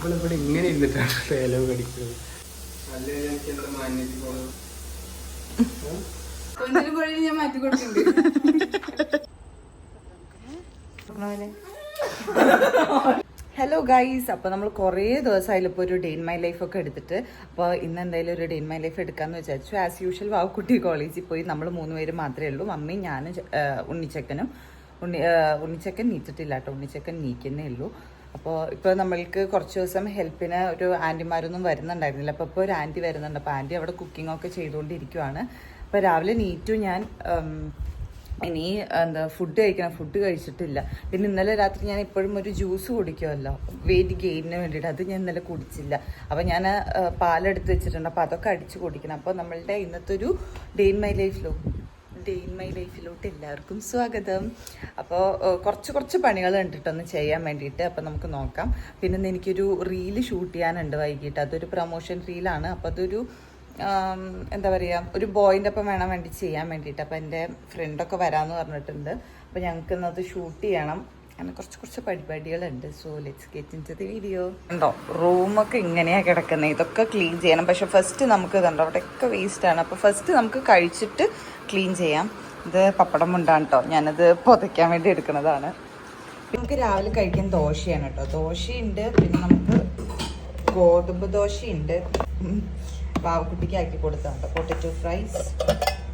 ഇപ്പോൾ ഇവിടെ ഇങ്ങനെ ഇരുന്നിട്ടാണ് ഡയലോഗ് അടിക്കുന്നത് ഞാൻ മാറ്റി കൊടുക്കുന്നുണ്ട് ഹലോ ഗൈസ് അപ്പോൾ നമ്മൾ കുറേ ദിവസമായാലും ഇപ്പോൾ ഒരു ഡേ ഇൻ മൈ ലൈഫ് ഒക്കെ എടുത്തിട്ട്. അപ്പോൾ ഇന്ന് എന്തായാലും ഒരു ഡേ ഇൻ മൈ ലൈഫ് എടുക്കാമെന്ന് വിചാരിച്ചു. ആസ് യൂഷ്വൽ വാവക്കുട്ടി കോളേജിൽ പോയി. നമ്മൾ മൂന്ന് പേര് മാത്രമേ ഉള്ളൂ. മമ്മിയും ഞാനും ഉണ്ണിച്ചക്കനും ഉണ്ണി ഉണ്ണിച്ചക്കൻ നീറ്റിട്ടില്ല കേട്ടോ. ഉണ്ണിച്ചക്കൻ നീക്കുന്നേ ഉള്ളൂ. അപ്പോൾ ഇപ്പോൾ നമ്മൾക്ക് കുറച്ച് ദിവസം ഹെൽപ്പിന് ഒരു ആന്റിമാരൊന്നും വരുന്നുണ്ടായിരുന്നില്ല. അപ്പോൾ ഇപ്പോൾ ഒരു ആന്റി വരുന്നുണ്ട്. അപ്പോൾ ആന്റി അവിടെ കുക്കിംഗ് ഒക്കെ ചെയ്തുകൊണ്ടിരിക്കുവാണ്. അപ്പോൾ രാവിലെ നീറ്റു ഞാൻ ഇനി എന്താ ഫുഡ് കഴിക്കണം. ഫുഡ് കഴിച്ചിട്ടില്ല. പിന്നെ ഇന്നലെ രാത്രി ഞാൻ ഇപ്പോഴും ഒരു ജ്യൂസ് കുടിക്കുമല്ലോ വെയിറ്റ് ഗെയിനിന് വേണ്ടിയിട്ട്. അത് ഞാൻ ഇന്നലെ കുടിച്ചില്ല. അപ്പോൾ ഞാൻ പാലെടുത്ത് വെച്ചിട്ടുണ്ട്. അപ്പോൾ അതൊക്കെ അടിച്ച് കുടിക്കണം. അപ്പോൾ നമ്മളുടെ ഇന്നത്തെ ഒരു ഡേ ഇൻ മൈ ലൈഫിലോ ഡേ ഇൻ മൈ ലൈഫിലോട്ട് എല്ലാവർക്കും സ്വാഗതം. അപ്പോൾ കുറച്ച് കുറച്ച് പണികൾ കണ്ടിട്ടൊന്ന് ചെയ്യാൻ വേണ്ടിയിട്ട് അപ്പോൾ നമുക്ക് നോക്കാം. പിന്നെ എനിക്കൊരു റീൽ ഷൂട്ട് ചെയ്യാനുണ്ട് വൈകിട്ട്. അതൊരു പ്രൊമോഷൻ റീലാണ് അപ്പോൾ അതൊരു എന്താ പറയുക ഒരു ബോയിന്റെ ഒപ്പം വേണം വേണ്ടി ചെയ്യാൻ വേണ്ടിയിട്ട്. അപ്പോൾ എന്റെ ഫ്രണ്ടൊക്കെ വരാമെന്ന് പറഞ്ഞിട്ടുണ്ട്. അപ്പോൾ ഞങ്ങൾക്ക് ഇന്നത് ഷൂട്ട് ചെയ്യണം. അങ്ങനെ കുറച്ച് കുറച്ച് പരിപാടികളുണ്ട്. So let's get into the video ഉണ്ടോ റൂമൊക്കെ ഇങ്ങനെയാണ് കിടക്കുന്നത് ഇതൊക്കെ ക്ലീൻ ചെയ്യണം. പക്ഷെ ഫസ്റ്റ് നമുക്ക് ഇതുണ്ടോ? അവിടെയൊക്കെ വേസ്റ്റാണ് അപ്പോൾ ഫസ്റ്റ് നമുക്ക് കഴിച്ചിട്ട് ക്ലീൻ ചെയ്യാം. ഇത് പപ്പടം ഉണ്ടാണ് കേട്ടോ ഞാനത് പുതയ്ക്കാൻ വേണ്ടി എടുക്കുന്നതാണ്. നമുക്ക് രാവിലെ കഴിക്കാൻ ദോശയാണ് കേട്ടോ ദോശയുണ്ട്. പിന്നെ നമുക്ക് ഗോതമ്പ് ദോശയുണ്ട്. പാവക്കുട്ടിക്ക് ആക്കി കൊടുത്താൽ പൊട്ടറ്റോ ഫ്രൈസ്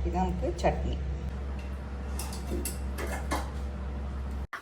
പിന്നെ നമുക്ക് ചട്നി.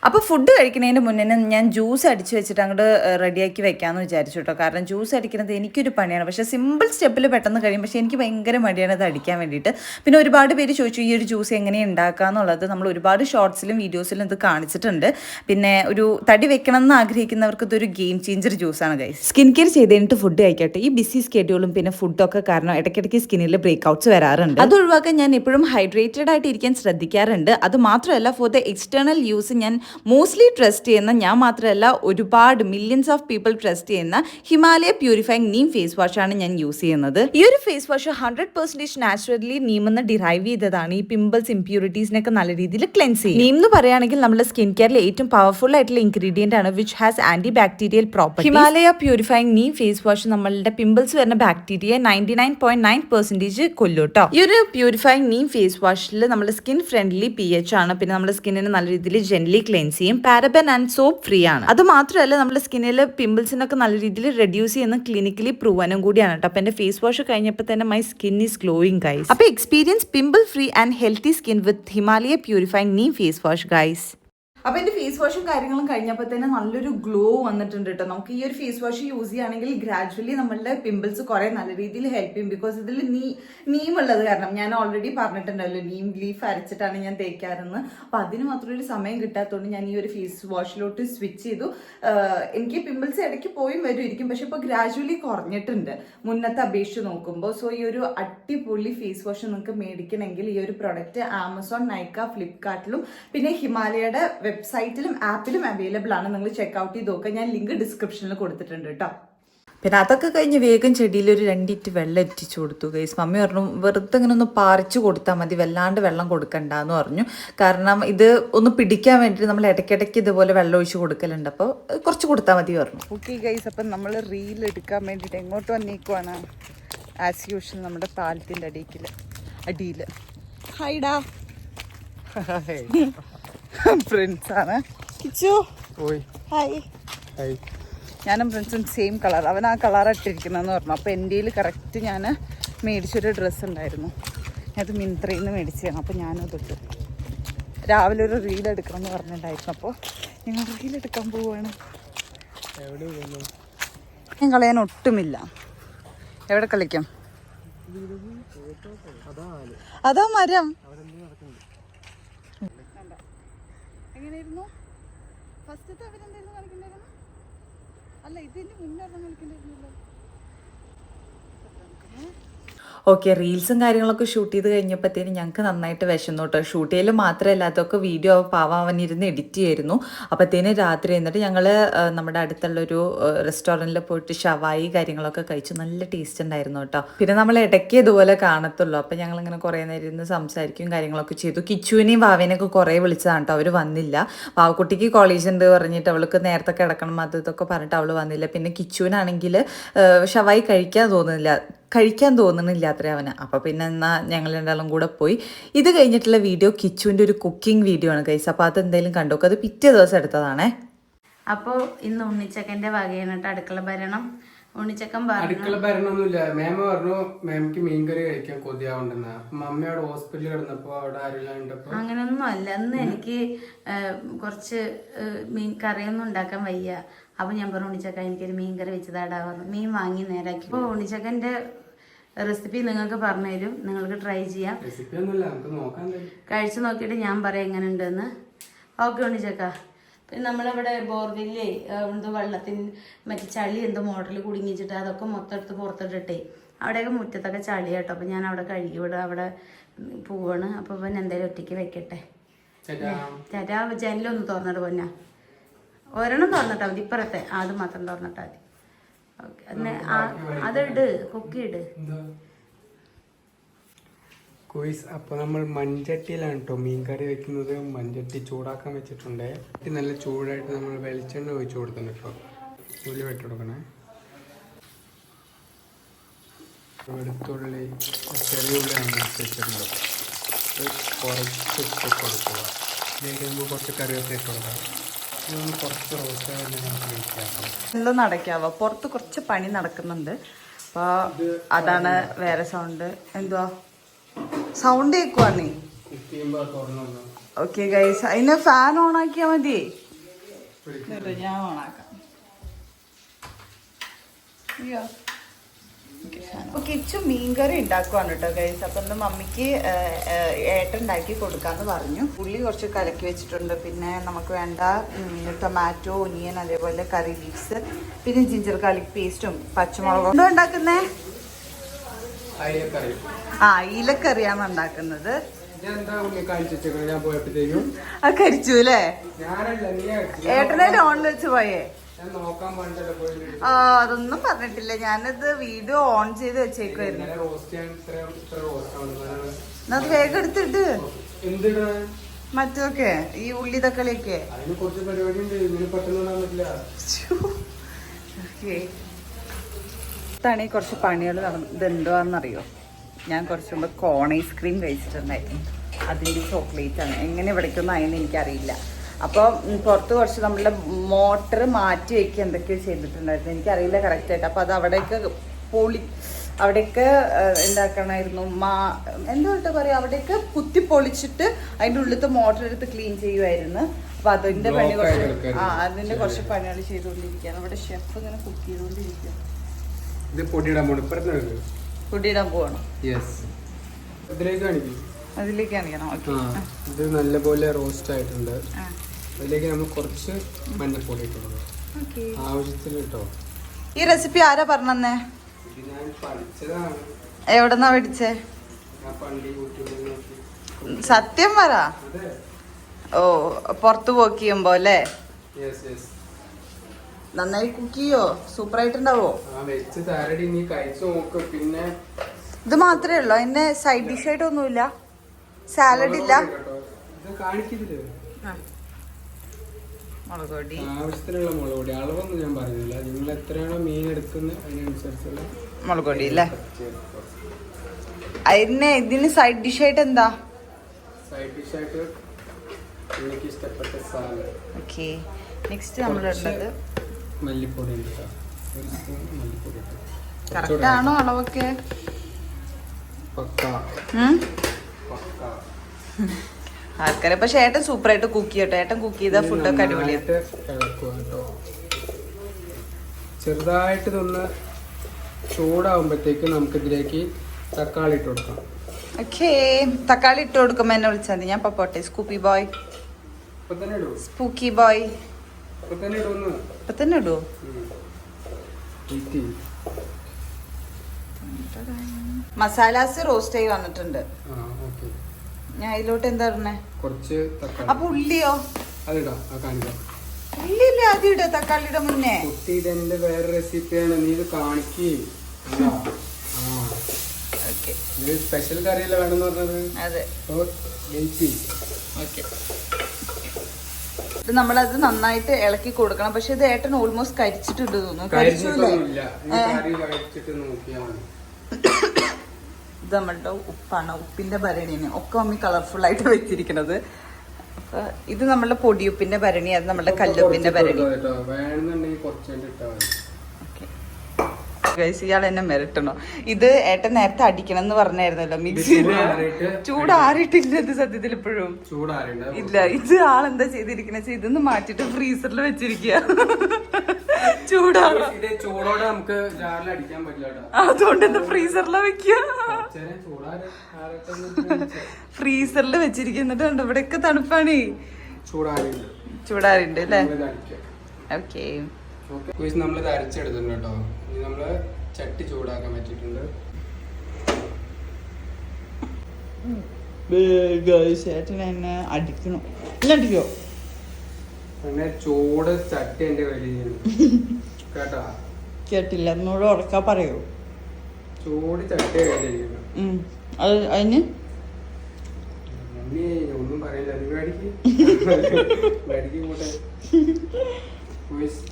അപ്പോൾ ഫുഡ് കഴിക്കുന്നതിന് മുന്നേ ഞാൻ ജ്യൂസ് അടിച്ച് വെച്ചിട്ട് അങ്ങോട്ട് റെഡിയാക്കി വെക്കാമെന്ന് വിചാരിച്ചു കേട്ടോ കാരണം ജ്യൂസ് അടിക്കുന്നത് എനിക്കൊരു പണിയാണ്. പക്ഷേ സിമ്പിൾ സ്റ്റെപ്പിൽ പെട്ടെന്ന് കഴിയും. പക്ഷേ എനിക്ക് ഭയങ്കര മടിയാണ് അത് അടിക്കാൻ വേണ്ടിയിട്ട്. പിന്നെ ഒരുപാട് പേര് ചോദിച്ചു ഈ ഒരു ജ്യൂസ് എങ്ങനെ ഉണ്ടാക്കുക എന്നുള്ളത് നമ്മൾ ഒരുപാട് ഷോർട്സിലും വീഡിയോസിലും ഇത് കാണിച്ചിട്ടുണ്ട്. പിന്നെ ഒരു തടി വെക്കണം എന്ന് ആഗ്രഹിക്കുന്നവർക്ക് ഇതൊരു ഗെയിം ചേഞ്ചർ ജ്യൂസ് ആണ് കൈ സ്കിൻ കെയർ ചെയ്ത് കഴിഞ്ഞിട്ട് ഫുഡ് കഴിക്കട്ടെ. ഈ ബിസി സ്കെഡ്യൂളും പിന്നെ ഫുഡൊക്കെ കാരണം ഇടയ്ക്കിടയ്ക്ക് സ്കിന്നിൽ ബ്രേക്ക് ഔട്ട്സ് വരാറുണ്ട്. അത് ഒഴിവാക്കാൻ ഞാൻ എപ്പോഴും ഹൈഡ്രേറ്റഡ് ആയിട്ട് ഇരിക്കാൻ ശ്രദ്ധിക്കാറുണ്ട്. അത് മാത്രമല്ല ഫോർ ദ എക്സ്റ്റേണൽ യൂസ് ഞാൻ മോസ്റ്റ്ലി ട്രസ്റ്റ് ചെയ്യുന്ന ഞാൻ മാത്രമല്ല ഒരുപാട് മില്യൺസ് ഓഫ് പീപ്പിൾ ട്രസ്റ്റ് ചെയ്യുന്ന Himalaya purifying neem face wash ആണ് ഞാൻ യൂസ് ചെയ്യുന്നത്. ഈ ഒരു face wash hundred percentage naturally നീമെന്ന് derive ചെയ്തതാണ്. ഈ പിമ്പിൾസ് ഇമ്പ്യൂരിറ്റീസിനൊക്കെ നല്ല രീതിയിൽ ക്ലെൻസ് ചെയ്യും നീം എന്ന് പറയുകയാണെങ്കിൽ നമ്മുടെ സ്കിൻ കെയറിലെ ഏറ്റവും പവർഫുൾ ആയിട്ടുള്ള ഇൻഗ്രീഡിയന്റ് ആണ് which has anti bacterial property Himalaya purifying neem face wash നമ്മളുടെ പിമ്പിൾസ് വരുന്ന bacteria ninety nine point nine percentage കൊല്ലൂട്ടോ ഈ ഒരു പ്യൂരിഫൈങ് നീം ഫേസ് വാഷിൽ നമ്മുടെ സ്കിൻ ഫ്രണ്ട്ലി പി എച്ച് ആണ്. പിന്നെ നമ്മുടെ സ്കിന്നിനെ നല്ല രീതിയിൽ ജെൻലി ക്ലെൻസ് ചെയ്യും പാരബൻ ആൻഡ് സോപ്പ് ഫ്രീ ആണ് അത് മാത്രമല്ല നമ്മുടെ സ്കിന്നിൽ പിമ്പിൾസിനൊക്കെ നല്ല രീതിയിൽ റെഡ്യൂസ് ചെയ്യുന്ന ക്ലിനിക്കലി പ്രൂവനും കൂടിയാണ് കേട്ടോ. അപ്പൊ എന്റെ ഫേസ് വാഷ് കഴിഞ്ഞപ്പോൾ തന്നെ my skin is glowing guys അപ്പൊ experience pimple free and healthy skin with Himalaya purifying neem face wash guys അപ്പൊ എന്റെ ഫേസ് വാഷും കാര്യങ്ങളും കഴിഞ്ഞപ്പോൾ തന്നെ നല്ലൊരു ഗ്ലോ വന്നിട്ടുണ്ട് കേട്ടോ നമുക്ക് ഈ ഒരു ഫേസ് വാഷ് യൂസ് ചെയ്യുകയാണെങ്കിൽ ഗ്രാജുവലി നമ്മളുടെ പിമ്പിൾസ് കുറെ നല്ല രീതിയിൽ ഹെൽപ്പ് ചെയ്യും. ബിക്കോസ് ഇതിൽ നീ നീം ഉള്ളത് കാരണം ഞാൻ ഓൾറെഡി പറഞ്ഞിട്ടുണ്ടല്ലോ നീം ലീഫ് അരച്ചിട്ടാണ് ഞാൻ തേക്കാറെന്ന്. അപ്പൊ അതിന് മാത്രം ഒരു സമയം കിട്ടാത്തതുകൊണ്ട് ഞാൻ ഈ ഒരു ഫേസ് വാഷിലോട്ട് സ്വിച്ച് ചെയ്തു. എനിക്ക് പിമ്പിൾസ് ഇടയ്ക്ക് പോയും വരുമായിരിക്കും പക്ഷെ ഇപ്പൊ ഗ്രാജുവലി കുറഞ്ഞിട്ടുണ്ട്. മുന്നത്തെ അപേക്ഷിച്ച് നോക്കുമ്പോൾ സോ ഈ ഒരു അടിപൊളി ഫേസ് വാഷ് നിങ്ങൾക്ക് മേടിക്കണമെങ്കിൽ ഈ ഒരു പ്രൊഡക്റ്റ് ആമസോൺ നൈക്ക ഫ്ലിപ്കാർട്ടിലും പിന്നെ ഹിമാലയയുടെ വെബ്സൈറ്റിലും ആപ്പിലും അവൈലബിൾ ആണ്. നിങ്ങൾ ചെക്ക് ഔട്ട് ചെയ്ത് നോക്കുക ഞാൻ ലിങ്ക് ഡിസ്ക്രിപ്ഷനിൽ കൊടുത്തിട്ടുണ്ട് കേട്ടോ പിന്നെ അതൊക്കെ കഴിഞ്ഞ് വേഗം ചെടിയിൽ ഒരു രണ്ടിറ്റ് വെള്ളം എത്തിച്ചു കൊടുത്തു ഗൈസ് മമ്മി പറഞ്ഞു വെറുതെ ഇങ്ങനെ ഒന്ന് പാറിച്ചു കൊടുത്താൽ മതി വല്ലാണ്ട് വെള്ളം കൊടുക്കണ്ട എന്ന് പറഞ്ഞു. കാരണം ഇത് ഒന്ന് പിടിക്കാൻ വേണ്ടിയിട്ട് നമ്മൾ ഇടയ്ക്കിടയ്ക്ക് ഇതുപോലെ വെള്ളം ഒഴിച്ച് കൊടുക്കലുണ്ട്. അപ്പോൾ കുറച്ച് കൊടുത്താൽ മതി പറഞ്ഞു. ഓക്കെ ഗൈസ് അപ്പം നമ്മൾ റീൽ എടുക്കാൻ വേണ്ടിയിട്ട് എങ്ങോട്ട് വന്നേക്കുവാണ്? ആസ് യൂഷൻ നമ്മുടെ പാലത്തിന്റെ അടിയിൽ അടിയിൽ ഹൈഡാ ഫ്രണ്ട്സ് ആണ്. കിച്ചു. ഹായ് ഹായ് ഞാനും ഫ്രണ്ട്സും സെയിം കളർ അവൻ ആ കളർ ഇട്ടിരിക്കുന്നതെന്ന് പറഞ്ഞു. അപ്പോൾ എന്റെ കറക്റ്റ് ഞാൻ മേടിച്ചൊരു ഡ്രസ്സ് ഉണ്ടായിരുന്നു. അത് മിന്ത്രയിൽ നിന്ന് മേടിച്ചതാണ്. അപ്പോൾ ഞാനും തൊട്ട് രാവിലെ ഒരു റീൽ എടുക്കണം എന്ന് പറഞ്ഞിട്ടുണ്ടായിരുന്നു. അപ്പോൾ ഞങ്ങൾ റീൽ എടുക്കാൻ പോവുകയാണ് ഞാൻ കളയാൻ ഒട്ടുമില്ല. എവിടെ കളിക്കാം? അതാ മരം. എങ്ങനെയായിരുന്നു ഫസ്റ്റത്തെ അവരെന്തായിരുന്നു കളിക്കണ്ടായിരുന്നു അല്ല ഇതിന്റെ മുന്നേ കളിക്കണ്ടായിരുന്നല്ലോ ഓക്കെ റീൽസും കാര്യങ്ങളൊക്കെ ഷൂട്ട് ചെയ്ത് കഴിഞ്ഞപ്പോഴത്തേന് ഞങ്ങൾക്ക് നന്നായിട്ട് വിശന്നു കേട്ടോ ഷൂട്ട് ചെയ്യൽ മാത്രമല്ല അതൊക്കെ വീഡിയോ പാവാവനിരുന്ന് എഡിറ്റ് ചെയ്യായിരുന്നു. അപ്പോഴത്തേന് രാത്രി എന്നിട്ട് ഞങ്ങൾ നമ്മുടെ അടുത്തുള്ളൊരു റെസ്റ്റോറന്റിൽ പോയിട്ട് ഷവായി കാര്യങ്ങളൊക്കെ കഴിച്ചു നല്ല ടേസ്റ്റ് ഉണ്ടായിരുന്നു കേട്ടോ. പിന്നെ നമ്മൾ ഇടയ്ക്ക് ഇതുപോലെ കാണത്തുള്ളൂ. അപ്പം ഞങ്ങളിങ്ങനെ കുറേ നേരം ഇരുന്ന് സംസാരിക്കും കാര്യങ്ങളൊക്കെ ചെയ്തു. കിച്ചുവിനെയും വാവേനെയൊക്കെ കുറേ വിളിച്ചതാണ് കേട്ടോ. അവർ വന്നില്ല. പാവക്കുട്ടിക്ക് കോളേജ് ഉണ്ട് പറഞ്ഞിട്ട് അവൾക്ക് നേരത്തെ കിടക്കണം അത് ഇതൊക്കെ പറഞ്ഞിട്ട് അവൾ വന്നില്ല. പിന്നെ കിച്ചുവിനാണെങ്കിൽ ഷവായി കഴിക്കാൻ തോന്നുന്നില്ല. കഴിക്കാൻ തോന്നണില്ല അത്ര അവന്. അപ്പോൾ പിന്നെ എന്നാൽ ഞങ്ങൾ രണ്ടാളും കൂടെ പോയി. ഇത് കഴിഞ്ഞിട്ടുള്ള വീഡിയോ കിച്ചുവിന്റെ ഒരു കുക്കിംഗ് വീഡിയോ ആണ് കൈസ് അപ്പോൾ അത് എന്തെങ്കിലും കണ്ടു അത് പിറ്റേ ദിവസം എടുത്തതാണേ. അപ്പോൾ ഇന്ന് ഉണ്ണിച്ചക്കന്റെ വകയാണ് കേട്ടോ. അടുക്കള ഭരണം. ഉണ്ണിച്ചക്കൻ പറഞ്ഞു. അടുക്കള ഭരണമൊന്നുമില്ല. മേമ പറഞ്ഞു മേമക്ക് മീൻകറി കഴിക്കാൻ കൊതിയാവുണ്ടെന്ന് അപ്പൊ മമ്മി അവിടെ ഹോസ്പിറ്റലിൽ കിടന്നപ്പോ അവിടെ അങ്ങനൊന്നും അല്ല. അന്ന് എനിക്ക് കുറച്ച് മീൻ കറിയൊന്നും ഉണ്ടാക്കാൻ വയ്യ. അപ്പൊ ഞാൻ പറഞ്ഞു ഉണ്ണിച്ചക്ക എനിക്കൊരു മീൻ കറി വെച്ചതാടാ പറഞ്ഞു. മീൻ വാങ്ങി നേരാക്കി. ഇപ്പൊ ഉണ്ണിച്ചക്കന്റെ റെസിപ്പി നിങ്ങൾക്ക് പറഞ്ഞുതരും. നിങ്ങൾക്ക് ട്രൈ ചെയ്യാം. കഴിച്ചു നോക്കിയിട്ട് ഞാൻ പറയാം എങ്ങനെ ഉണ്ടെന്ന് ഓക്കെ ഉണ്ണിച്ചക്ക. പിന്നെ നമ്മളിവിടെ ബോർവില്ലേ എന്തോ വെള്ളത്തിൻ മറ്റേ ചളി എന്തോ മോട്ടറിൽ കുടുങ്ങിച്ചിട്ട് അതൊക്കെ മൊത്തം എടുത്ത് പുറത്തിട്ടിട്ടേ അവിടെയൊക്കെ മുറ്റത്തൊക്കെ ചളി കേട്ടോ അപ്പം ഞാൻ അവിടെ കഴുകി വിടും അവിടെ പോവാണ്. അപ്പോൾ പിന്നെ എന്തായാലും ഒറ്റയ്ക്ക് വെക്കട്ടെ. ചേട്ടാ. ജനലൊന്ന് തുറന്നിട്ട് പൊന്നാ. ഒരെണ്ണം തുറന്നിട്ടാ മതി ഇപ്പുറത്തെ. അത് മാത്രം തുറന്നിട്ടാ മതി. അതിട് കുക്കി ഇട് എന്താ? കുയിസ് അപ്പോൾ നമ്മൾ മൺചട്ടിയിലാണ് കേട്ടോ മീൻകറി വെക്കുന്നത്. മൺചട്ടി ചൂടാക്കാൻ വെച്ചിട്ടുണ്ട്. നല്ല ചൂടായിട്ട് നമ്മൾ വെളിച്ചെണ്ണ ഒഴിച്ചു കൊടുക്കണം കേട്ടോ ഉള്ളി വെട്ടി കൊടുക്കണേ. വെളുത്തുള്ളി ചെറിയ ഉള്ളിയാണ് വെച്ചിട്ടുണ്ട് കുറച്ച് ഇട്ട് കൊടുക്കുക. ഇതിലേക്ക് നമുക്ക് കുറച്ച് കറിവേപ്പില ഇട്ട് കൊടുക്കാം. കുറച്ച് റോസ്റ്റ് നടക്കാവോ? പുറത്ത് കുറച്ച് പണി നടക്കുന്നുണ്ട്. അപ്പോൾ അതാണ് വേറെ സൗണ്ട് എന്തുവാ? സൗണ്ട് കേൾക്കുവാ നീ. കുത്തിയുമ്പോൾ തുറന്നു ഓക്കെ ഗൈസ് അതിന് ഫാൻ ഓൺ ആക്കിയാൽ മതി. ഞാൻ ഓണാക്കാം അയ്യോ. അപ്പൊ കിച്ചു മീൻകറി ഉണ്ടാക്കുവാണ് കേട്ടോ ഗൈസ് അപ്പൊ ഇന്ന് മമ്മിക്ക് ഏട്ട ഉണ്ടാക്കി കൊടുക്കാന്ന് പറഞ്ഞു. ഉള്ളി കുറച്ച് കലക്കി വെച്ചിട്ടുണ്ട്. പിന്നെ നമുക്ക് വേണ്ട ടൊമാറ്റോ ഒനിയൻ അതേപോലെ കറി ലീവ്സ് പിന്നെ ജിഞ്ചർ ഗാർലിക് പേസ്റ്റും പച്ചമുളകും. എന്തോ ഉണ്ടാക്കുന്നേ? ആ ഇലക്കറിയാണ് ഉണ്ടാക്കുന്നത്. കരിച്ചു അല്ലേ നീ ഏട്ടനെ ഓൺ വെച്ച് പോയേ? ആ അതൊന്നും പറഞ്ഞിട്ടില്ല. ഞാനത് വീഡിയോ ഓൺ ചെയ്ത് എന്നാ അത് വേഗം എടുത്തിട്ട്. മറ്റൊക്കെ ഈ ഉള്ളി തക്കളിയൊക്കെ. ഇതാണ് കുറച്ച് പണികൾ നടന്നു ഇതെന്തുവാന്നറിയോ? ഞാൻ കുറച്ച് മുമ്പ് കോൺ ഐസ്ക്രീം കഴിച്ചിട്ടുണ്ടായിരുന്നു. അതിന്റെ ചോക്ലേറ്റ് ആണ് എങ്ങനെ ഇവിടേക്കൊന്നും ആയെന്ന് എനിക്കറിയില്ല. അപ്പോൾ പുറത്ത് കുറച്ച് നമ്മളുടെ മോട്ടർ മാറ്റി വയ്ക്കുക എന്തൊക്കെയോ ചെയ്തിട്ടുണ്ടായിരുന്നു. എനിക്കറിയില്ല കറക്റ്റായിട്ട് അപ്പോൾ അത് അവിടെയൊക്കെ പൊളി അവിടെയൊക്കെ എന്താക്കണമായിരുന്നു മാ എന്താ പറയുക അവിടെയൊക്കെ കുത്തി പൊളിച്ചിട്ട് അതിന്റെ ഉള്ളിലത്തെ മോട്ടർ എടുത്ത് ക്ലീൻ ചെയ്യുമായിരുന്നു അപ്പം അതിന്റെ പണി കുറച്ച് ആ അതിന്റെ കുറച്ച് പണികൾ ചെയ്തുകൊണ്ടിരിക്കുകയാണ്. അവിടെ ഷെഫ് ഇങ്ങനെ കുക്ക് ചെയ്തുകൊണ്ടിരിക്കുക ഇത് പൊടിയിടാൻ പോകണം പൊടിയിടാൻ പോകണം യെസ് ഇതിലേക്ക് കാണിക്കും. അതിലേക്ക് ഓക്കെ. ഇത് നല്ലപോലെ റോസ്റ്റ് ആയിട്ടുണ്ട്. അതിലേക്ക് നമ്മൾ കുറച്ച് മഞ്ഞൾപ്പൊടി ഇട്ട് കൊടുക്കും. ആവശ്യത്തിന് കേട്ടോ ഈ റെസിപ്പി ആരാ പറഞ്ഞേ എവിടെന്നാ പഠിച്ചേ? ഞാൻ പണ്ട് യൂട്യൂബിൽ നോക്കി. സത്യം പറ. ഓ പുറത്തു പോക്ക് ചെയ്യുമ്പോ അല്ലേ? യെസ് യെസ് നന്നായി കുക്ക് ചെയ്യോ? സൂപ്പർ ആയിട്ടുണ്ടാവോ? ആ വെച്ച് താരടി നീ കഴിച്ചു നോക്ക്. പിന്നെ ഇത് മാത്രമേ ഉള്ളൂ? അതിന്റെ സൈഡ് ഡിഷ് ആയിട്ടൊന്നുമില്ല? സാലഡ് ഇല്ല. മുളക് പൊടി. ആവശ്യത്തിനുള്ള മുളക് പൊടി. അളവൊന്നും ഞാൻ പറയുന്നില്ല. നിങ്ങൾ എത്രയാണോ മീൻ എടുക്കുന്നത് അതിനനുസരിച്ചുള്ള മുളക് പൊടി അല്ലേ ചേർക്കുക. അതിന് ഇതിന് സൈഡ് ഡിഷ് ആയിട്ട് എന്താ? സൈഡ് ഡിഷായിട്ട് എനിക്ക് ഇഷ്ടപ്പെട്ട സാലഡ്. ഓക്കെ നെക്സ്റ്റ് നമ്മളുള്ളത് മല്ലിപ്പൊടി ഉണ്ട് കേട്ടോ. ഒരു സ്പൂൺ മല്ലിപ്പൊടി കറക്റ്റ് ആണോ അളവൊക്കെ? പക്ക. ആൾക്കാരെ പക്ഷെ ഏട്ടൻ സൂപ്പർ ആയിട്ട് കുക്ക് ചെയ്യട്ടോ. ഏട്ടൻ കുക്ക് ചെയ്ത ഫുഡൊക്കെ അടിപൊളിയാണ് ചെറുതായിട്ട് ഇതൊന്ന് ചൂടാവുമ്പോഴത്തേക്ക് നമുക്ക് ഇതിലേക്ക് തക്കാളി ഇട്ട് കൊടുക്കാം. ഓക്കേ തക്കാളി ഇട്ട് കൊടുക്കുമ്പോ എന്നെ വിളിച്ചാൽ മതി. ഞാൻ പപ്പോട്ടെ പോട്ടെ. സ്കൂപ്പി ബോയ് സ്പൂക്കി ബോയ് ഇപ്പൊ തന്നെ ഇടുവോ മസാലാസ് റോസ്റ്റ് ആയി വന്നിട്ടുണ്ട്. ഞാൻ ഇതിലോട്ട് എന്താ പറഞ്ഞേ കുറച്ച് തക്കാളി. അപ്പൊ ഉള്ളിയോ? അതിടാം കാണിക്കാം. ആദ്യം ഇട തക്കാളിയുടെ മുന്നേ. കുട്ടി ഇതെന്റെ വേറെ റെസിപ്പിയാണ് നീ ഇത് കാണിക്കുകയും ഇത് സ്പെഷ്യൽ കറിയല്ല വേണമെന്ന് പറഞ്ഞത്? അതെ. ഓക്കെ. ഇത് നമ്മളത് നന്നായിട്ട് ഇളക്കി കൊടുക്കണം. പക്ഷെ ഇത് ഏട്ടൻ ഓൾമോസ്റ്റ് കരിച്ചിട്ടുണ്ട് തോന്നുന്നു. കരിച്ചില്ലേ കരിഞ്ഞിട്ടൊന്നുമില്ല നീ കറി കഴിച്ചിട്ട് നോക്കിയാൽ മതി ഇത് നമ്മളുടെ ഉപ്പാണ്. ഉപ്പിന്റെ ഭരണിയാണ്. ഒക്കെ മമ്മി കളർഫുൾ ആയിട്ട് വെച്ചിരിക്കുന്നത് അപ്പൊ ഇത് നമ്മളുടെ പൊടിയുപ്പിന്റെ ഭരണി അത് നമ്മളുടെ കല്ലുപ്പിന്റെ ഭരണി കേട്ടോ വേണമെന്നുണ്ടെങ്കിൽ കുറച്ചുകൊണ്ട് ഇട്ടാൽ മതി ഗൈസ് ഇയാൾ എന്നെ മിരട്ടണോ? ഇത് ഏട്ടൻ നേരത്തെ അടിക്കണം എന്ന് പറഞ്ഞായിരുന്നല്ലോ മിക്സി ചൂടാറിട്ടില്ല ചൂടാറിയിട്ടില്ല ഇത് സത്യത്തിൽ ഇപ്പോഴും. ഇല്ല ഇത് എന്താ ചെയ്തിരിക്കണ? ഇതൊന്ന് മാറ്റിട്ട് ഫ്രീസറിൽ വെച്ചിരിക്കുക ഇത് ചൂടോടെ നമുക്ക് ജാറിൽ അടിക്കാൻ പറ്റില്ല അതുകൊണ്ട് എന്താ ഫ്രീസറിലാ വെക്കുക ഫ്രീസറിൽ വെച്ചിരിക്കുന്നിട്ട് കണ്ടോ? ഇവിടെയൊക്കെ തണുപ്പാണ്. ചൂടാറിണ്ട് അല്ലേ? ഓക്കെ നമ്മളിത് അരച്ചെടുത്തിട്ടുണ്ട് കേട്ടോ. ഇനി നമ്മൾ ചട്ടി ചൂടാക്കാൻ പറ്റിയിട്ടുണ്ട്. ചേട്ടൻ എന്നെ അടിക്കണം. ഇല്ല അടിക്കോ? പിന്നെ ചൂട് ചട്ടി കയ്യിൽ കേട്ടാ? കേട്ടില്ല. എന്നോട് ഉറക്കാ പറയൂ. ചൂട് ചട്ടി അത് അതിന്? ഒന്നും പറയില്ല. നീ മേടിക്ക്. മേടിക്ക് പോട്ടെ. കുയിസ്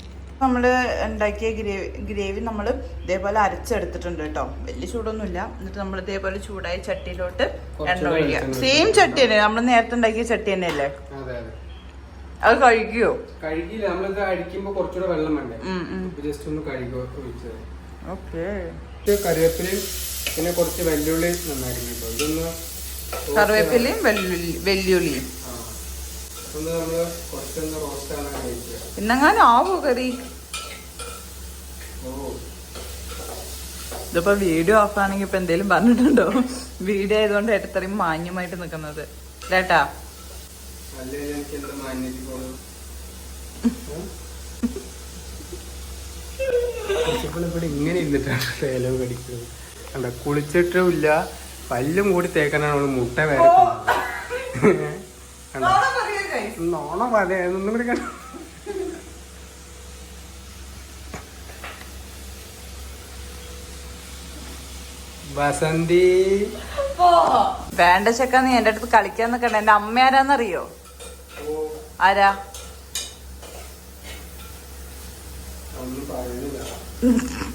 നമ്മൾ ഉണ്ടാക്കിയ ഗ്രേവി ഗ്രേവി നമ്മൾ ഇതേപോലെ അരച്ചെടുത്തിട്ടുണ്ട് കേട്ടോ. വലിയ ചൂടൊന്നുമില്ല. എന്നിട്ട് നമ്മൾ ഇതേപോലെ ചൂടായ ചട്ടിയിലോട്ട് എണ്ണ ഒഴിക്കുക. സെയിം ചട്ടി തന്നെ നമ്മൾ നേരത്തെ ഉണ്ടാക്കിയ ചട്ടി തന്നെയല്ലേ? അതെ കഴിക്കുവോ കഴുകിയില്ല. നമ്മളിത് അടിക്കുമ്പോ കുറച്ചുകൂടെ വെള്ളം വേണ്ടേ. ജസ്റ്റ് ഒന്ന് കഴുകുക ഒഴിച്ചത് ഓക്കെ. കുറച്ച് കറിവേപ്പിലയും പിന്നെ കുറച്ച് വെല്ലുള്ളി നന്നായിരുന്നു കേട്ടോ. ഇതൊന്ന് roast കറിവേപ്പിലയും വെല്ലുള്ളി വെല്ലുള്ളിയും പിന്നെങ്ങാനും ആവോ കറി? ഇതിപ്പോ വീഡിയോ ഓഫ് ആണെങ്കിൽ ഇപ്പൊ എന്തേലും പറഞ്ഞിട്ടുണ്ടോ? വീഡിയോ ആയതുകൊണ്ട് ഏറ്റത്രയും മാന്യമായിട്ട് നിക്കുന്നത് ഇതേട്ടാ. ഇവിടെ ഇങ്ങനെ ഇരുന്നിട്ടാണ് കടിക്കുന്നത്. കണ്ട കുളിച്ചിട്ടും ഇല്ല പല്ലും കൂടി തേക്കാനാണ് അവൾ മുട്ട വേറെ കണ്ടോ നോണം പറയാ ഒന്നും കൂടി കണ്ടോ? വസന്തി. വേണ്ട ചെക്ക നീ എന്റെ അടുത്ത് കളിക്കാൻ നിക്കണ്ട എന്റെ അമ്മ ആരാന്നറിയോ? ആരാ?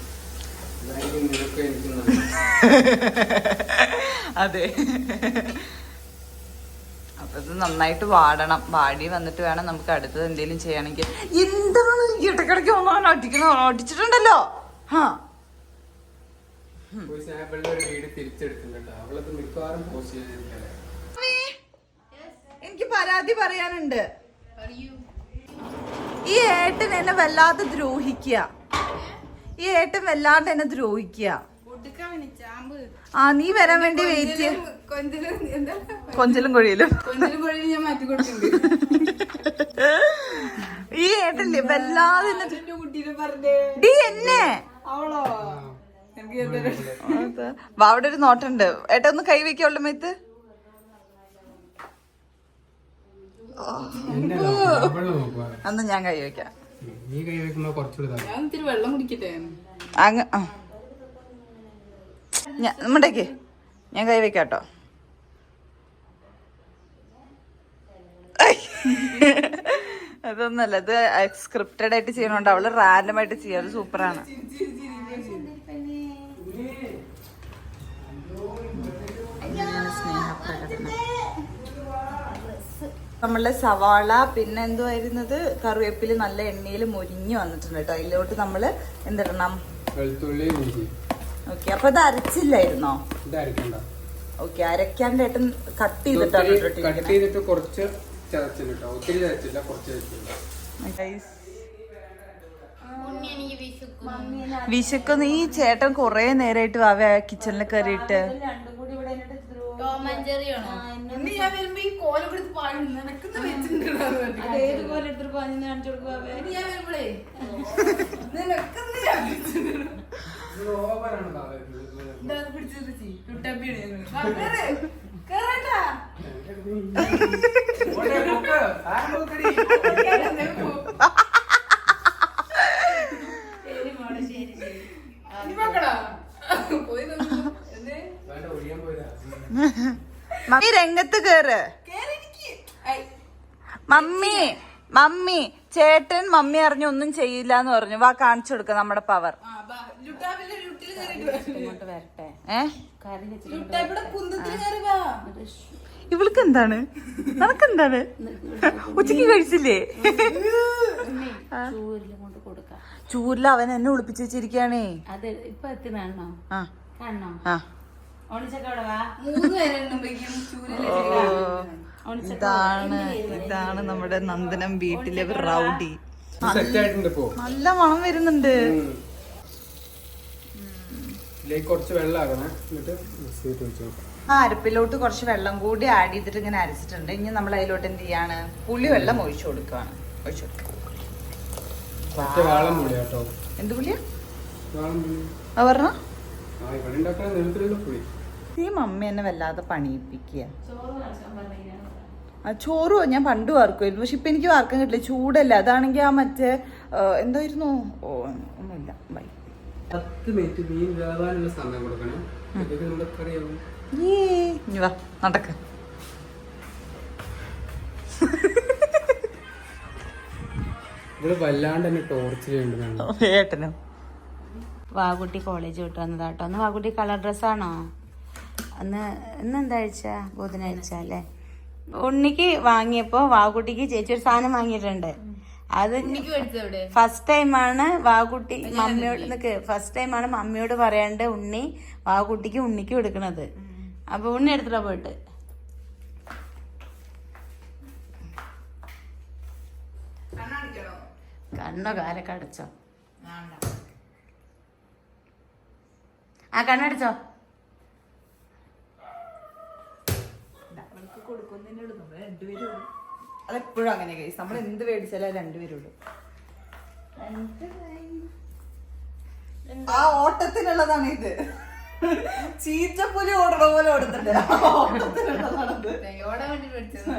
അതെ. അപ്പൊ ഇത് നന്നായിട്ട് വാടണം. വാടി വന്നിട്ട് വേണം നമുക്ക് അടുത്തത് എന്തെങ്കിലും ചെയ്യണമെങ്കിൽ എന്താണ് ഇടക്കിടക്ക് ഒന്നും ഒന്നാണ് അടിക്കണോ അടിച്ചിട്ടുണ്ടല്ലോ? ഹാ. ഒരു സാമ്പിളിന്റെ ഒരു വീട്. അവളത് മിക്കവാറും പോസ്റ്റ് എനിക്ക് പരാതി പറയാനുണ്ട്. ഈ ഏട്ടൻ എന്നെ വല്ലാതെ ദ്രോഹിക്കുക. ഈ ഏട്ടൻ വല്ലാണ്ട് എന്നെ ദ്രോഹിക്കുക. ആ നീ വരാൻ വേണ്ടി വെയിറ്റ് കൊഞ്ചലും കൊഴിയിലും. ഞാൻ മാറ്റി കൊടുക്കുന്നുണ്ട് ഈ ഏട്ടല്ലേ വല്ലാതെ ഡി എന്നെ? അവളോ. അവിടെ ഒരു നോട്ടുണ്ട്. ഏട്ടാ ഒന്ന് കൈ വെക്കുള്ള മേത്ത്. അന്ന് ഞാൻ കൈ വെക്കാം. നീ കൈ വെക്കുമ്പോ കുറച്ചുകൂടി വെള്ളം കുടിക്കട്ടെ. അങ്ങ് ആ. ഞാൻ നമ്മുടേക്ക്. ഞാൻ കൈ വെക്കാട്ടോ. അതൊന്നല്ല ഇത് സ്ക്രിപ്റ്റഡ് ആയിട്ട് ചെയ്യണോണ്ട് അവൾ റാൻഡമായിട്ട് ആയിട്ട് ചെയ്യാം. സൂപ്പറാണ് നമ്മളുടെ സവാള പിന്നെ എന്തുവായിരുന്നത്? കറിവേപ്പിൽ നല്ല എണ്ണയിൽ മുരിഞ്ഞു വന്നിട്ടുണ്ട് കേട്ടോ. അതിലോട്ട് നമ്മൾ എന്തിടണം? വെളുത്തുള്ളി ഓക്കെ അപ്പൊ അത് അരച്ചില്ലായിരുന്നോ? ഇത് അരക്കണ്ട. ഓക്കെ അരക്കാണ്ട് ഏട്ടൻ കട്ട് ചെയ്തിട്ടാണ് കട്ട്. ചെയ്തിട്ട് കുറച്ച് ചതച്ചില്ല കേട്ടോ. ഒത്തിരി ചതച്ചില്ല കുറച്ച് ചതച്ചില്ല. വിശക്കുന്നു. ഈ ചേട്ടൻ കൊറേ നേരമായിട്ട് വാവ കിച്ചണിൽ കയറിയിട്ട്. ഇന്ന് ഞാൻ വരുമ്പോ ഈ കോല കൊടുത്ത് പാടും നിനക്കൊന്ന് വെച്ചിട്ടുണ്ടാവും ഇനി ഞാൻ വരുമ്പോഴേ നിനക്കൊന്ന് ഞാൻ വെച്ചിട്ടുണ്ടാവും. ഇത് ഓവറാണ് സാധനം. ഇതാ അത് പിടിച്ച് നിർത്തി. ലുട്ടാപ്പിയാണ് ഞങ്ങൾ. വാ, കേറ്. കേറണ്ടാ. കേറാൻ നിൽക്കൂ. ശരി ശരി. പോയി മമ്മി രംഗത്ത് കേറ്. മമ്മി മമ്മി ചേട്ടൻ മമ്മി അറിഞ്ഞ ഒന്നും ചെയ്യില്ല എന്ന് പറഞ്ഞു. വാ കാണിച്ചു കൊടുക്ക നമ്മുടെ പവർ. ആ, ബാ. നിനക്ക് ഇവൾക്ക് എന്താണ് ഉച്ചയ്ക്ക് കഴിച്ചില്ലേ? ചൂരിലും കൊണ്ട് കൊടുക്കാം. ചൂരിൽ അവൻ എന്നെ ഒളിപ്പിച്ചു വെച്ചിരിക്കാണേ അത് ഇപ്പൊ എത്തിനാണോ ആ. ഇതാണ് ഇതാണ് നമ്മുടെ നന്ദനം വീട്ടിലെ റൗഡി. സെറ്റ് ആയിട്ടുണ്ട് ഇപ്പോ. നല്ല മണം വരുന്നുണ്ട്. അരപ്പിലോട്ട് കുറച്ച് വെള്ളം കൂടി ആഡ് ചെയ്തിട്ട് ഇങ്ങനെ അരച്ചിട്ടുണ്ട്. ഇനി നമ്മൾ അതിലോട്ട് എന്ത് ചെയ്യാണ്? പുളി വെള്ളം ഒഴിച്ചു കൊടുക്കുകയാണ്. ഒഴിച്ചു കൊടുക്കുക എന്ത് പുളിയാ? പറഞ്ഞ. ആ അമ്മ എന്നെ വല്ലാതെ പണിയിപ്പിക്കുക. ചോറ് ഞാൻ പണ്ട് വാർക്കുമായിരുന്നു പക്ഷെ ഇപ്പൊ എനിക്ക് വാർക്കാൻ കിട്ടില്ല. ചൂടല്ല. അതാണെങ്കിൽ ആ മറ്റേ എന്തായിരുന്നു? ഓ ഒന്നുമില്ല. ബൈ. പത്ത് മിനിറ്റ് മീൻ വേവാനുള്ള സമയം കൊടുക്കണം. ഇനി വാ നടക്ക. ഇവിടെ വല്ലാണ്ട് തന്നെ ടോർച്ചർ ചെയ്യുന്നുണ്ട്. ഏട്ടനും? വാകുട്ടി കോളേജ് വിട്ട് വന്നതാട്ടോ. അന്ന് വാഗുട്ടി കളർ ഡ്രസ്സാണോ അന്ന് ഇന്ന് എന്താഴ്ച ബുധനാഴ്ച അല്ലേ? ഉണ്ണിക്ക് വാങ്ങിയപ്പോ വാകുട്ടിക്ക് ചേച്ചി ഒരു സാധനം വാങ്ങിയിട്ടുണ്ട്. അത് ഫസ്റ്റ് ടൈമാണ് വാകുട്ടി മമ്മിയോട് നിക്ക് ഫസ്റ്റ് ടൈമാണ് മമ്മിയോട് പറയാണ്ട് ഉണ്ണി വാകുട്ടിക്ക് ഉണ്ണിക്ക് കൊടുക്കണത്. അപ്പൊ ഉണ്ണി എടുത്തിട്ടാ പോയിട്ട്. കണ്ണോ കാലൊക്കെ അടച്ചോ? ആ കണ്ണടിച്ചോ? അതെപ്പോഴും അങ്ങനെ കഴിച്ചു നമ്മൾ എന്ത് മേടിച്ചാലും രണ്ടുപേരുള്ളൂ ആ ഓട്ടത്തിനുള്ളതാണ് ഇത്. ചീറ്റപ്പുലി ഓടണ പോലെ ഓടുന്നുണ്ട്. ഓട്ടത്തിനുള്ളതാണത്. ഓടാൻ വേണ്ടി മേടിച്ചത്.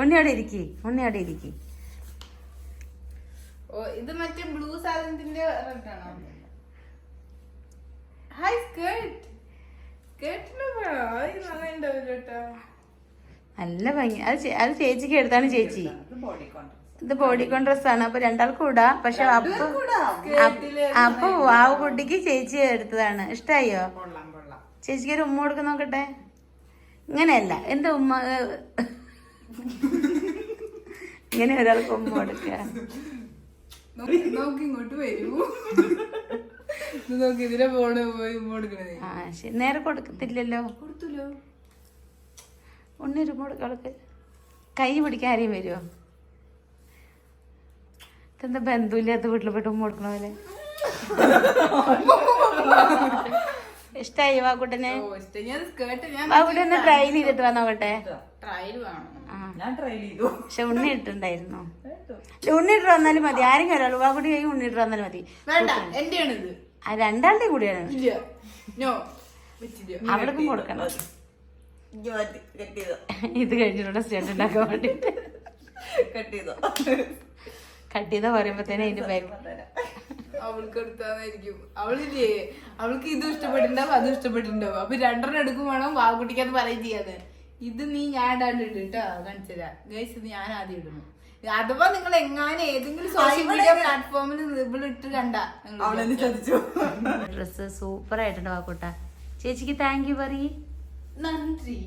ഉണ്ണി അവിടെ ഇരിക്കി. ഉണ്ണി അവിടെ ഇരിക്കേ. ഓ ഇത് മറ്റേ ബ്ലൂ സാധനത്തിന്റെ റെഡ് ആണോ? ഹായ് സ്കേർട്ട് നല്ല ഭംഗി. അത് അത് ചേച്ചിക്ക് എടുത്താണ് ചേച്ചി. ഇത് ബോഡി കോൺ ഡ്രസ് ആണ്. അപ്പൊ രണ്ടാൾക്കും ഇടാം. പക്ഷെ അപ്പൊ അപ്പ- വാവ് കുട്ടിക്ക് ചേച്ചി എടുത്തതാണ്. ഇഷ്ടായോ? ചേച്ചിക്ക് ഒരു ഉമ്മ കൊടുക്കാൻ നോക്കട്ടെ. ഇങ്ങനെയല്ല. എന്റെ ഉമ്മ? ഇങ്ങനെ ഒരാൾക്ക് ഉമ്മ കൊടുക്ക. ഇങ്ങോട്ട് വരൂ. നേരെ കൊടുക്കത്തില്ലല്ലോ. കൊടുത്തല്ലോ. ഉണ്ണി ഒരു ഉമ്മ കൊടുക്കളക്ക് കൈ പിടിക്കാൻ ആരെയും വരുമോ എന്താ ബന്ധുവില്ലാത്ത വീട്ടിൽ പോയിട്ട് ഉമ്മ കൊടുക്കണ പോലെ? ഇഷ്ടായി വാക്കുട്ടനെ ഞാൻ ട്രൈ ചെയ്തിട്ട് വന്ന് നോക്കട്ടെ ട്രയൽ വേണം. ഞാൻ ട്രൈ ചെയ്തു. പക്ഷെ ഉണ്ണി ഇട്ടുണ്ടായിരുന്നു ഉണ്ണി ഇട്ട് വന്നാലും മതി. ആരെങ്കിലും ഒരാൾ വാക്കുട്ടി കൈ ഉണ്ണി ഇട്ട് വന്നാലും മതി. രണ്ടാളുടെ കൂടിയാണ്. ഇല്ല. നോ വെച്ചില്ല അവിടേക്കും കൊടുക്കണം. ഇത് കഴിഞ്ഞിട്ടുള്ള സ്റ്റേറ്റ് ഉണ്ടാക്കാൻ വേണ്ടിട്ട്. കട്ട് ചെയ്ത പറയുമ്പത്തേനെ അതിന്റെ ബാക്ക് അവൾക്ക് എടുത്താന്നായിരിക്കും അവളില്ലേ? അവൾക്ക് ഇതും ഇഷ്ടപ്പെട്ടിട്ടുണ്ടാവും അതും ഇഷ്ടപ്പെട്ടിട്ടുണ്ടാവും. അപ്പൊ രണ്ടെണ്ണം എടുക്കും വേണം വാവുകുട്ടിക്ക് അത് പറയും ചെയ്യാതെ ഇത് നീ ഞാൻ ഇടാണ്ടിട്ട് ഇട് കേട്ടോ. കാണിച്ചുതരാ. ഗൈസ് ഇത് ഞാൻ ആദ്യം ഇടുന്നു. അഥവാ നിങ്ങൾ എങ്ങാനും ഏതെങ്കിലും സോഷ്യൽ മീഡിയ പ്ലാറ്റ്ഫോമിൽ ഇട്ട് കണ്ട. അവളെന്നെ ചതിച്ചു. ഡ്രസ് സൂപ്പർ ആയിട്ടുണ്ട് വാക്കൂട്ട. ചേച്ചിക്ക് താങ്ക് യു പറയ്. നന്ദി.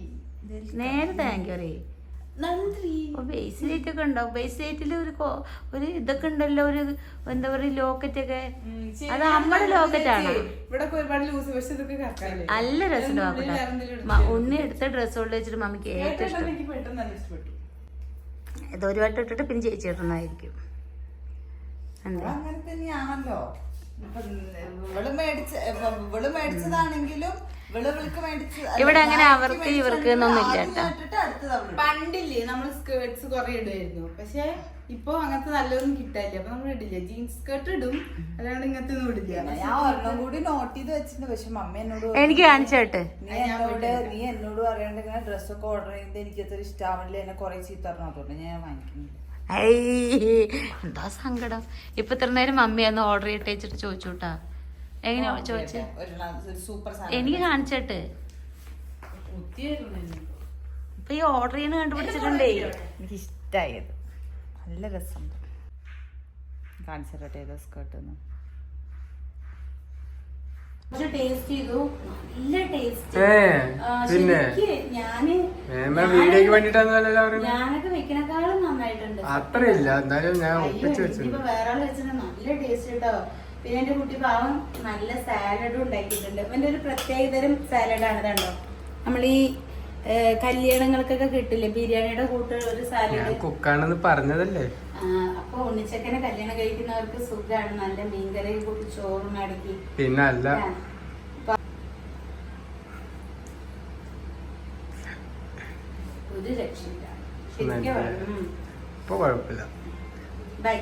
നേരെ താങ്ക് യു പറയ്. നന്ദി. ബേസ്ലേറ്റ് ഒക്കെ ഉണ്ടാവും ബേസ്ലേറ്റിൽ ഒരു ഒരു ഇതൊക്കെ ഉണ്ടല്ലോ ഒരു എന്താ പറയുക ലോക്കറ്റ് ഒക്കെ. അത് അമ്മയുടെ ലോക്കറ്റ് ആണ്? നല്ല രസമുണ്ട് വാക്കൂട്ട. മ- ഉണ്ണി എടുത്ത ഡ്രസ്സ് കൊണ്ട് വെച്ചിട്ട് മമ്മിക്ക് ഏറ്റവും ഇഷ്ടം എനിക്ക് പെട്ടെന്ന് നല്ല ഇഷ്ടപ്പെട്ടു ഇത് ഒരു വട്ടം ഇട്ടിട്ട് പിന്നെ ചേച്ചി ഇടുന്നതായിരിക്കും അങ്ങനെ തന്നെയാണല്ലോ. ഇവൾ മേടിച്ച ഇവൾ മേടിച്ചതാണെങ്കിലും ഇവിടെ അങ്ങനെ അവർക്ക് ഇവർക്ക് ഒന്നുമില്ല കേട്ടോ പണ്ടില്ലേ നമ്മൾ സ്കേർട്സ് കുറെ ഇടുമായിരുന്നു പക്ഷെ ഇപ്പൊ അങ്ങനത്തെ നല്ലൊന്നും കിട്ടാനില്ല. അപ്പൊ നമ്മൾ ഇടില്ല. ജീൻസ് സ്കേർട്ട് ഇടും. അല്ലാണ്ട് ഇങ്ങനത്തെ ഒന്നും ഇടില്ല ഞാൻ ഒരെണ്ണം കൂടി നോട്ട് ചെയ്ത് വെച്ചിട്ടുണ്ട്. പക്ഷെ മമ്മ എന്നോട് എനിക്ക് കാണിച്ചോട്ടെ നീ എന്നോട് നീ എന്നോട് പറയണ്ട ഇങ്ങനെ ഡ്രസ്സൊക്കെ ഓർഡർ ചെയ്യുന്നത് എനിക്ക് അത്ര ഇഷ്ടാവണില്ല. എന്നെ കുറെ ചീത്ത പറഞ്ഞു അതുകൊണ്ട് ഞാൻ വാങ്ങിക്കുന്നില്ല. എന്താ സങ്കടം? ഇപ്പൊ ഇത്ര നേരം മമ്മി ഒന്ന് ഓർഡർ ചെയ്തിട്ട് ചോദിച്ചു ചോദിച്ചുട്ടാ എങ്ങനെയാ ചോദിച്ചേ? ഒരു സൂപ്പർ എനിക്ക് കാണിച്ചിട്ട്. ഇപ്പൊ ഈ ഓർഡർ ചെയ്യുന്ന കണ്ടുപിടിച്ചിട്ടുണ്ടേ. എനിക്ക് ഇഷ്ടായത് നല്ല രസം കാണിച്ചിട്ടെ ഏതാ സ്കേർട്ട് വീഡിയോക്ക് പറയുന്നത്? ഞാനൊക്കെ വെക്കണേക്കാളും നന്നായിട്ടുണ്ട്. അത്രയില്ല. എന്തായാലും ഞാൻ ഒപ്പിച്ച് വെച്ചിട്ടുണ്ട്. ഇനിയിപ്പോ വേറെ നല്ല ടേസ്റ്റ് കേട്ടോ പിന്നെ എന്റെ കുട്ടി പാവം നല്ല സാലഡും ഉണ്ടാക്കിയിട്ടുണ്ട്. എന്റെ ഒരു പ്രത്യേകതരം സാലഡാണ് കണ്ടോ? നമ്മൾ ഈ കല്യാണങ്ങൾക്കൊക്കെ കിട്ടില്ലേ? ബിരിയാണിയുടെ കൂട്ട് ഒരു സാലഡ് കുക്കാണെന്ന് പറഞ്ഞതല്ലേ? അപ്പൊ ഉണ്ണിച്ചക്കനെ കല്യാണം കഴിക്കുന്നവർക്ക് സുഖമാണ് നല്ല മീൻകറി കൂട്ടി ചോറും അടക്കി പിന്നെ അല്ല. ഒരു രക്ഷയില്ല. ശരിക്കും ബൈ.